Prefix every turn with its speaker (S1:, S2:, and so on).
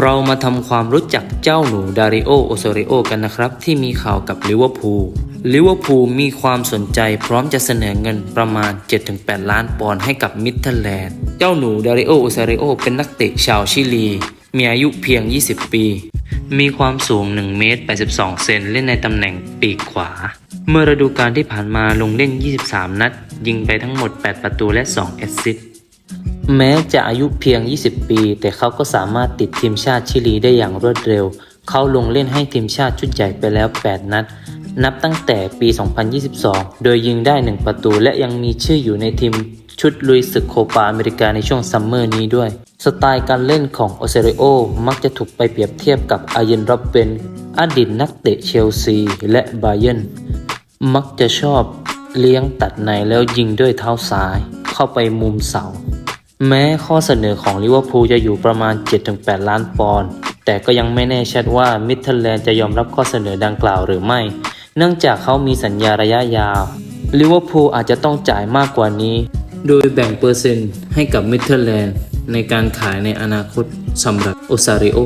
S1: เรามาทำความรู้จักเจ้าหนูดาริโอโอโซริโอกันนะครับ ที่มีข่าวกับลิเวอร์พูลลิเวอร์พูลมีความสนใจพร้อมจะเสนอเงินประมาณ 7-8 ล้านปอนด์ให้กับมิดเทแลนด์ เจ้าหนูดาริโอโอโซริโอเป็นนักเตะชาวชิลี มีอายุเพียง 20 ปี มีความสูง1เมตร82 เซนเล่นในตำแหน่งปีกขวา เมื่อฤดูกาลที่ผ่านมาลงเล่น 23 นัด ยิงไปทั้งหมด 8 ประตูและ 2 แอสซิสต์ แม้จะอายุเพียง 20 ปี แต่เขาก็สามารถติดทีมชาติชิลีได้อย่างรวดเร็ว เขาลงเล่นให้ทีมชาติชุดใหญ่ไปแล้ว 8 นัด นับตั้งแต่ปี 2022 โดยยิงได้ 1 ประตูและยังมีชื่ออยู่ในทีมชุดลุยศึกโคปาอเมริกาในช่วงซัมเมอร์นี้ด้วย สไตล์การเล่นของโอเซเรโอมักจะถูกไปเปรียบเทียบกับอาเยนโรบเบนอดีตนักเตะเชลซีและบาเยร์นมักจะชอบเลี้ยงตัดในแล้วยิงด้วยเท้าซ้าย เข้าไปมุมเสา แม้ข้อเสนอของลิเวอร์พูลจะอยู่ประมาณ 7-8 ล้านปอนด์ แต่ก็ยังไม่แน่ชัดว่ามิดเทลแลนด์จะยอมรับข้อเสนอดังกล่าวหรือไม่ เนื่องจากเขามีสัญญาระยะยาว ลิเวอร์พูลอาจจะต้องจ่ายมากกว่านี้ โดยแบ่งเปอร์เซ็นต์ให้กับมิดเทลแลนด์ในการขายในอนาคตสำหรับโอซาริโอ